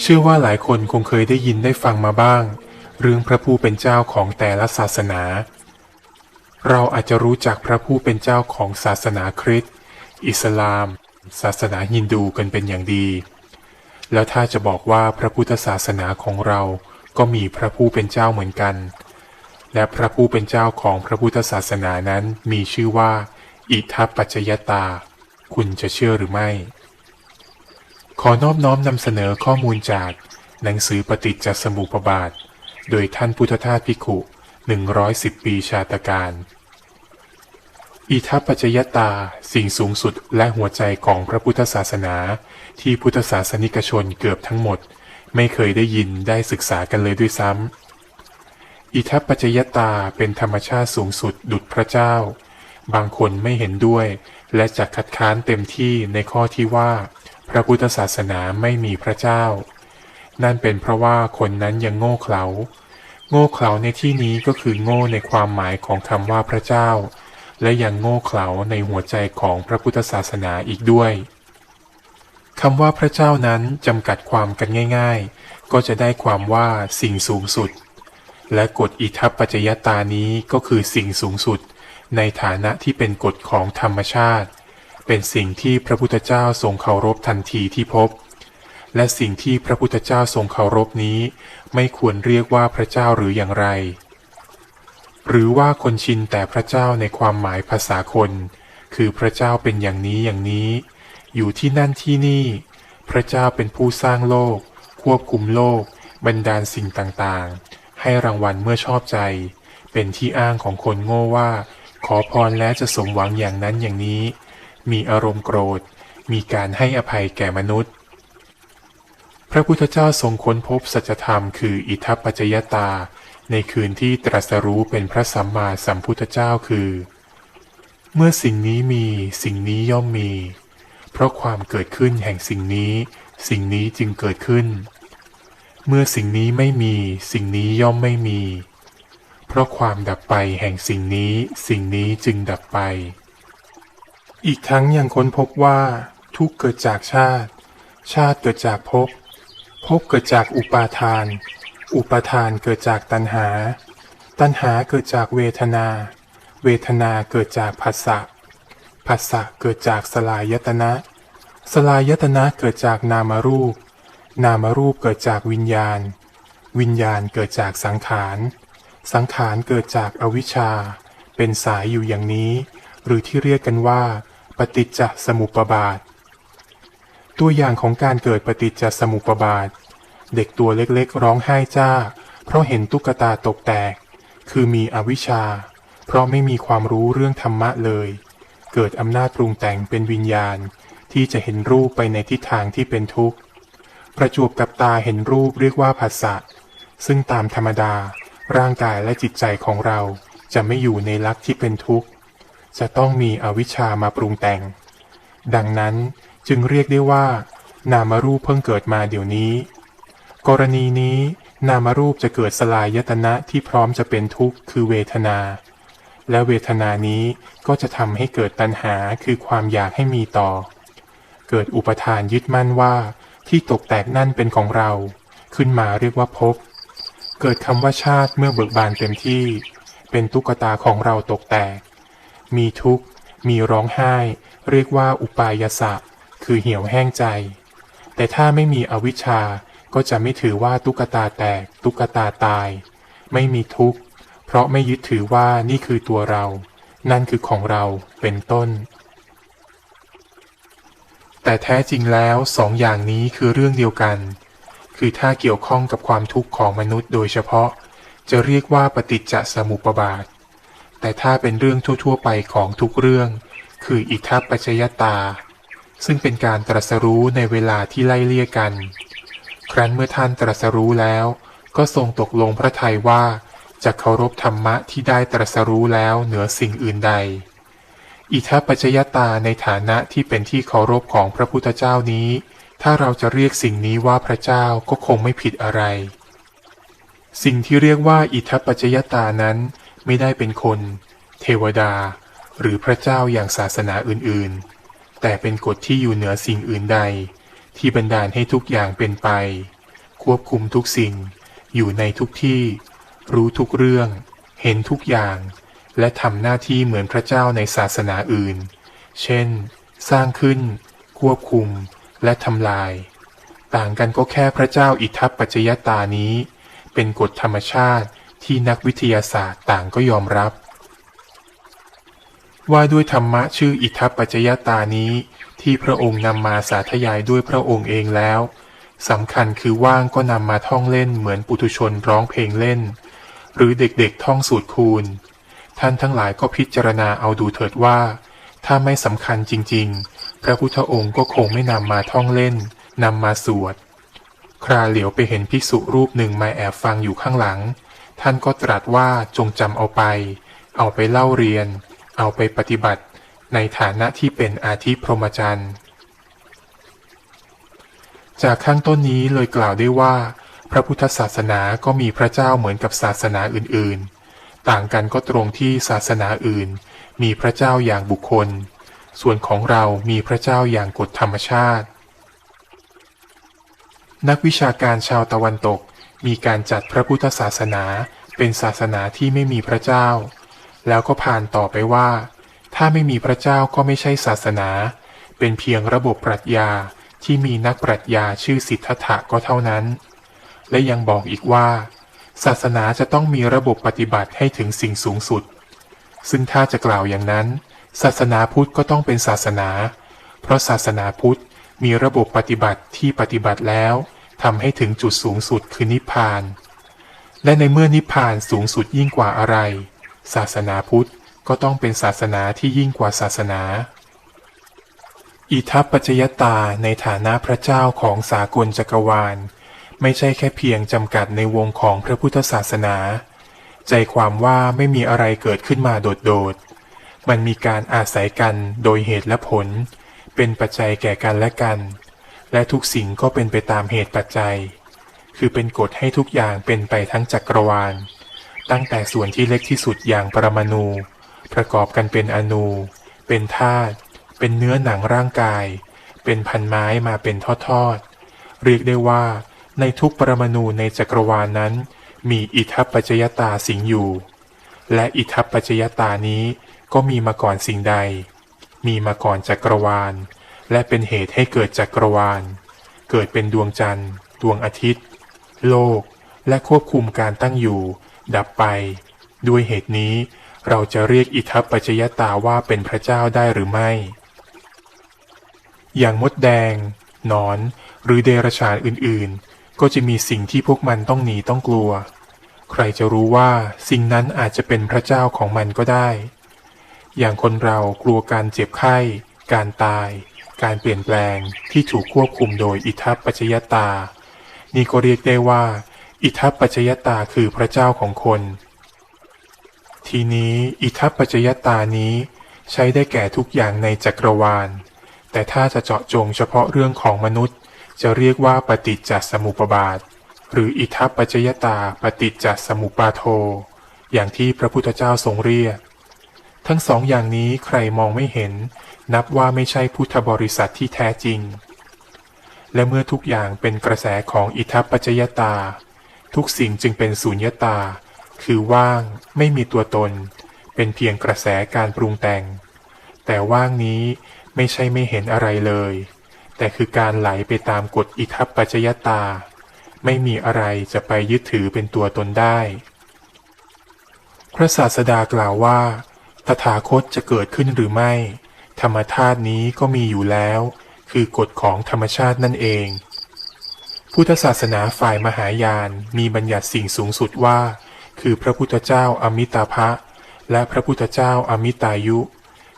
เชื่อว่าหลายคนคงเคยได้ยินได้ฟังมาบ้าง เรื่องพระผู้เป็นเจ้าของแต่ละศาสนา เราอาจจะรู้จักพระผู้เป็นเจ้าของศาสนาคริสต์อิสลาม ศาสนาฮินดูกันเป็นอย่างดี แล้วถ้าจะบอกว่าพระพุทธศาสนาของเราก็มีพระผู้เป็นเจ้าเหมือนกัน และพระผู้เป็นเจ้าของพระพุทธศาสนานั้นมีชื่อว่า อิทัปปัจจยตา คุณจะเชื่อหรือไม่ ขอนอบน้อมนำเสนอข้อมูลจาก หนังสือปฏิจจสมุปบาท โดยท่านพุทธทาสพิขุ 110 ปีชาตการ อิทัปปัจยตา สิ่งสูงสุดและหัวใจของพระพุทธศาสนา ที่พุทธศาสนิกชนเกือบทั้งหมด ไม่เคยได้ยินได้ศึกษากันเลยด้วยซ้ำ อิทัปปัจยตาเป็นธรรมชาติสูงสุดดุจพระเจ้า บางคนไม่เห็นด้วย และจะคัดค้านเต็มที่ในข้อที่ว่า พระพุทธศาสนาไม่มีพระเจ้า นั่นเป็นเพราะว่าคนนั้นยังโง่เขลา โง่เขลาในที่นี้ก็คือโง่ในความหมายของคำว่าพระเจ้า และยังโง่เขลาในหัวใจของพระพุทธศาสนาอีกด้วยคำว่าพระเจ้านั้นจำกัดความกันง่าย ๆ ก็จะได้ความว่าสิ่งสูงสุด และกฎอิทัปปัจจยตานี้ก็คือสิ่งสูงสุด ในฐานะที่เป็นกฎของธรรมชาติ เป็นสิ่งที่พระพุทธเจ้าทรงเคารพทันทีที่พบ และสิ่งที่พระพุทธเจ้าทรงเคารพนี้ ไม่ควรเรียกว่าพระเจ้าหรืออย่างไร หรือว่าคนชินแต่พระเจ้าในความหมายภาษาคน คือพระเจ้าเป็นอย่างนี้อย่างนี้ อยู่ที่นั่นที่นี่ พระเจ้าเป็นผู้สร้างโลก ควบคุมโลกบันดาลสิ่งต่างๆ ให้รางวัลเมื่อชอบใจ เป็นที่อ้างของคนโง่ว่า ขอพรแล้วจะสมหวังอย่างนั้นอย่างนี้ มีอารมณ์โกรธ มีการให้อภัยแก่มนุษย์ พระพุทธเจ้าทรงค้นพบสัจธรรมคืออิทัปปัจจยตา ในคืนที่ตรัสรู้เป็นพระสัมมาสัมพุทธเจ้าคือ เมื่อสิ่งนี้มีสิ่งนี้ย่อมมี เพราะความเกิดขึ้นแห่งสิ่งนี้ สิ่งนี้จึงเกิดขึ้น เมื่อสิ่งนี้ไม่มี สิ่งนี้ย่อมไม่มี เพราะความดับไปแห่งสิ่งนี้ สิ่งนี้จึงดับไป อีกทั้งยังค้นพบว่า ทุกเกิดจากชาติ ชาติเกิดจากภพภพเกิดจากอุปาทาน อุปาทานเกิดจากตัณหา ตัณหาเกิดจากเวทนา เวทนาเกิดจากผัสสะผัสสะเกิดจากสลายตนะ สลายตนะเกิดจากนามรูป นามรูปเกิดจากวิญญาณ วิญญาณเกิดจากสังขาร สังขารเกิดจากอวิชชา เป็นสายอยู่อย่างนี้ หรือที่เรียกกันว่า ปฏิจจสมุปบาท ตัวอย่างของการเกิดปฏิจจสมุปบาท เด็กตัวเล็กๆ ร้องไห้จ้า เพราะเห็นตุ๊กตาตกแตก คือมีอวิชชา เพราะไม่มีความรู้เรื่องธรรมะเลย เกิดอำนาจปรุงแต่งเป็นวิญญาณ ที่จะเห็นรูปไปในทิศทางที่เป็นทุกข์ ประจวบกับตาเห็นรูปเรียกว่าผัสสะซึ่งตามธรรมดาร่างกายและจิตใจของเราจะไม่อยู่ในลักษณ์ที่เป็นทุกข์ จะต้องมีอวิชชามาปรุงแต่ง ดังนั้นจึงเรียกได้ว่า นามรูปเพิ่งเกิดมาเดี๋ยวนี้ กรณีนี้ นามรูปจะเกิดสลายตนะที่พร้อมจะเป็นทุกข์คือเวทนา และเวทนานี้ก็จะทำให้เกิดตัณหาคือความอยากให้มีต่อ เกิดอุปทานยึดมั่นว่าที่ตกแตกนั่นเป็นของเรา ขึ้นมาเรียกว่าภพเกิดคำว่าชาติเมื่อเบิกบานเต็มที่ เป็นตุ๊กตาของเราตกแตก มีทุกข์ มีร้องไห้ เรียกว่าอุปายสะ คือเหี่ยวแห้งใจ แต่ถ้าไม่มีอวิชชา ก็จะไม่ถือว่าตุ๊กตาแตก ตุ๊กตาตาย ไม่มีทุกข์ เพราะไม่ยึดถือว่านี่คือตัวเรา นั่นคือของเราเป็นต้น แต่แท้จริงแล้วสองอย่างนี้คือเรื่องเดียวกัน คือถ้าเกี่ยวข้องกับความทุกข์ของมนุษย์โดยเฉพาะ จะเรียกว่าปฏิจจสมุปบาท แต่ถ้าเป็นเรื่องทั่วๆไปของทุกเรื่อง คืออิทัปปัจจยตา ซึ่งเป็นการตรัสรู้ในเวลาที่ไล่เลี่ยกัน ครั้นเมื่อท่านตรัสรู้แล้ว ก็ทรงตกลงพระทัยว่าจะเคารพธรรมะที่ได้ตรัสรู้แล้วเหนือสิ่งอื่นใด อิทัปปัจจยตาในฐานะที่เป็นที่เคารพของพระพุทธเจ้านี้ ถ้าเราจะเรียกสิ่งนี้ว่าพระเจ้าก็คงไม่ผิดอะไร สิ่งที่เรียกว่าอิทัปปัจจยตานั้น ไม่ได้เป็นคน เทวดา หรือพระเจ้าอย่างศาสนาอื่นๆ แต่เป็นกฎที่อยู่เหนือสิ่งอื่นใด ที่บันดาลให้ทุกอย่างเป็นไป ควบคุมทุกสิ่ง อยู่ในทุกที่ รู้ทุกเรื่อง เห็นทุกอย่าง และทำหน้าที่เหมือนพระเจ้าในศาสนาอื่น เช่น สร้างขึ้น ควบคุม และทำลาย ต่างกันก็แค่พระเจ้าอิทัปปัจจยตานี้ เป็นกฎธรรมชาติ ที่นักวิทยาศาสตร์ต่างก็ยอมรับ ว่าด้วยธรรมะชื่ออิทัปปัจจยตานี้ที่พระองค์นำมาสาธยายด้วยพระองค์เองแล้วสำคัญคือว่างก็นำมาท่องเล่นเหมือนปุถุชนร้องเพลงเล่น หรือเด็กๆท่องสูตรคูณ ท่านทั้งหลายก็พิจารณาเอาดูเถิดว่า ถ้าไม่สำคัญจริงๆ พระพุทธองค์ก็คงไม่นำมาท่องเล่นนำมาสวด คราเหลียวไปเห็นภิกษุรูปหนึ่งมาแอบฟังอยู่ข้างหลัง ท่านก็ตรัสว่าจงจำเอาไป เอาไปเล่าเรียน เอาไปปฏิบัติ ในฐานะที่เป็นอาทิพรหมจรรย์ จากข้างต้นนี้เลยกล่าวได้ว่า พระพุทธศาสนาก็มีพระเจ้าเหมือนกับศาสนาอื่นๆ ต่างกันก็ตรงที่ศาสนาอื่น มีพระเจ้าอย่างบุคคล ส่วนของเรามีพระเจ้าอย่างกฎธรรมชาติ นักวิชาการชาวตะวันตก มีการจัดพระพุทธศาสนาเป็นศาสนาที่ไม่มีพระเจ้า แล้วก็ผ่านต่อไปว่า ถ้าไม่มีพระเจ้าก็ไม่ใช่ศาสนา เป็นเพียงระบบปรัชญาที่มีนักปรัชญาชื่อสิทธัตถะก็เท่านั้น และยังบอกอีกว่า ศาสนาจะต้องมีระบบปฏิบัติให้ถึงสิ่งสูงสุด ซึ่งถ้าจะกล่าวอย่างนั้น ศาสนาพุทธก็ต้องเป็นศาสนา เพราะศาสนาพุทธมีระบบปฏิบัติที่ปฏิบัติแล้ว ทำให้ถึงจุดสูงสุดคือนิพพาน และในเมื่อนิพพานสูงสุดยิ่งกว่าอะไร ศาสนาพุทธก็ต้องเป็นศาสนาที่ยิ่งกว่าศาสนา อิทัปปัจจยตาในฐานะพระเจ้าของสากลจักรวาล ไม่ใช่แค่เพียงจำกัดในวงของพระพุทธศาสนา ใจความว่าไม่มีอะไรเกิดขึ้นมาโดดๆ มันมีการอาศัยกันโดยเหตุและผล เป็นปัจจัยแก่กันและกัน และทุกสิ่งก็เป็นไปตามเหตุปัจจัย คือเป็นกฎให้ทุกอย่างเป็นไปทั้งจักรวาล ตั้งแต่ส่วนที่เล็กที่สุดอย่างปรมาณูประกอบกันเป็นอนู เป็นธาตุ เป็นเนื้อหนังร่างกาย เป็นพันไม้มาเป็นทอดๆ เรียกได้ว่า ในทุกปรมาณูในจักรวาลนั้น มีอิทัปปัจจยตาสิงอยู่ และอิทัปปัจจยตานี้ก็มีมาก่อนสิ่งใด มีมาก่อนจักรวาล และเป็นเหตุให้เกิดจักรวาล เกิดเป็นดวงจันทร์ ดวงอาทิตย์ โลก และควบคุมการตั้งอยู่ ดับไป ด้วยเหตุนี้ เราจะเรียกอิทัปปัจจยตาว่าเป็นพระเจ้าได้หรือไม่ อย่างมดแดง นอน หรือเดรัจฉานอื่นๆ ก็จะมีสิ่งที่พวกมันต้องหนีต้องกลัว ใครจะรู้ว่าสิ่งนั้นอาจจะเป็นพระเจ้าของมันก็ได้ อย่างคนเรากลัวการเจ็บไข้ การตาย การเปลี่ยนแปลงที่ถูกควบคุมโดยอิทัปปัจจยตา นี่ก็เรียกได้ว่า อิทัปปัจจยตาคือพระเจ้าของคน ทีนี้อิทัปปัจจยตานี้ใช้ได้แก่ทุกอย่างในจักรวาล แต่ถ้าจะเจาะจงเฉพาะเรื่องของมนุษย์ จะเรียกว่าปฏิจจสมุปบาท หรืออิทัปปัจจยตาปฏิจจสมุปบาโท อย่างที่พระพุทธเจ้าทรงเรียก ทั้งสองอย่างนี้ใครมองไม่เห็น นับว่าไม่ใช่พุทธบริษัทที่แท้จริง และเมื่อทุกอย่างเป็นกระแสของอิทัปปัจจยตา ทุกสิ่งจึงเป็นสุญญตา คือว่าง ไม่มีตัวตน เป็นเพียงกระแสการปรุงแต่ง แต่ว่างนี้ไม่ใช่ไม่เห็นอะไรเลย แต่คือการไหลไปตามกฎอิทัปปัจจยตา ไม่มีอะไรจะไปยึดถือเป็นตัวตนได้ พระศาสดากล่าวว่า ตถาคตจะเกิดขึ้นหรือไม่ ธรรมธาตุนี้ก็มีอยู่แล้ว คือกฎของธรรมชาตินั่นเอง พุทธศาสนาฝ่ายมหายานมีบัญญัติสิ่งสูงสุดว่า คือพระพุทธเจ้าอมิตาภะและพระพุทธเจ้าอมิตายุ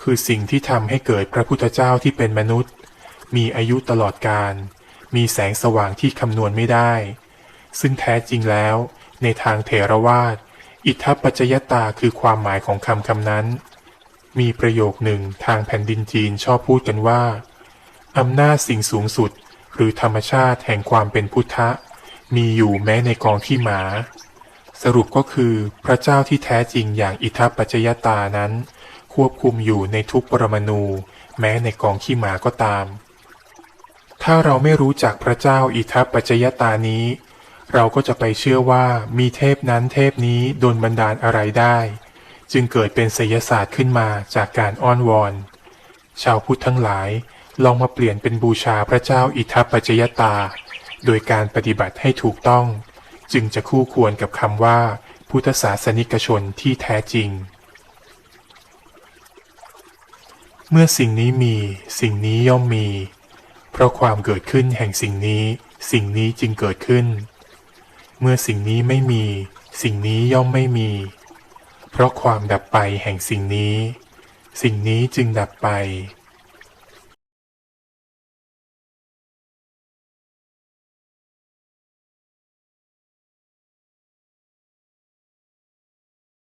คือสิ่งที่ทำให้เกิดพระพุทธเจ้าที่เป็นมนุษย์ มีอายุตลอดกาลมีแสงสว่างที่คำนวณไม่ได้ ซึ่งแท้จริงแล้ว ในทางเถรวาท อิทัปปัจจยตาคือความหมายของคำคำนั้น มีประโยคหนึ่งทางแผ่นดินจีนชอบพูดกันว่าอำนาจสิ่งสูงสุด หรือธรรมชาติแห่งความเป็นพุทธะ มีอยู่แม้ในกองขี้หมา สรุปก็คือพระเจ้าที่แท้จริงอย่างอิทัปปัจจยตานั้น ควบคุมอยู่ในทุกปรมาณูแม้ในกองขี้หมาก็ตาม ถ้าเราไม่รู้จักพระเจ้าอิทัปปัจจยตานี้ เราก็จะไปเชื่อว่ามีเทพนั้นเทพนี้โดนบันดาลอะไรได้ จึงเกิดเป็นไสยศาสตร์ขึ้นมาจากการอ้อนวอน ชาวพุทธทั้งหลายลองมาเปลี่ยนเป็นบูชาพระเจ้าอิทัปปัจจยตา โดยการปฏิบัติให้ถูกต้อง จึงจะคู่ควรกับคำว่า พุทธศาสนิกชนที่แท้จริง เมื่อสิ่งนี้มีสิ่งนี้ย่อมมี เพราะความเกิดขึ้นแห่งสิ่งนี้ สิ่งนี้จึงเกิดขึ้น เมื่อสิ่งนี้ไม่มี สิ่งนี้ย่อมไม่มี เพราะความดับไปแห่งสิ่งนี้ สิ่งนี้จึงดับไป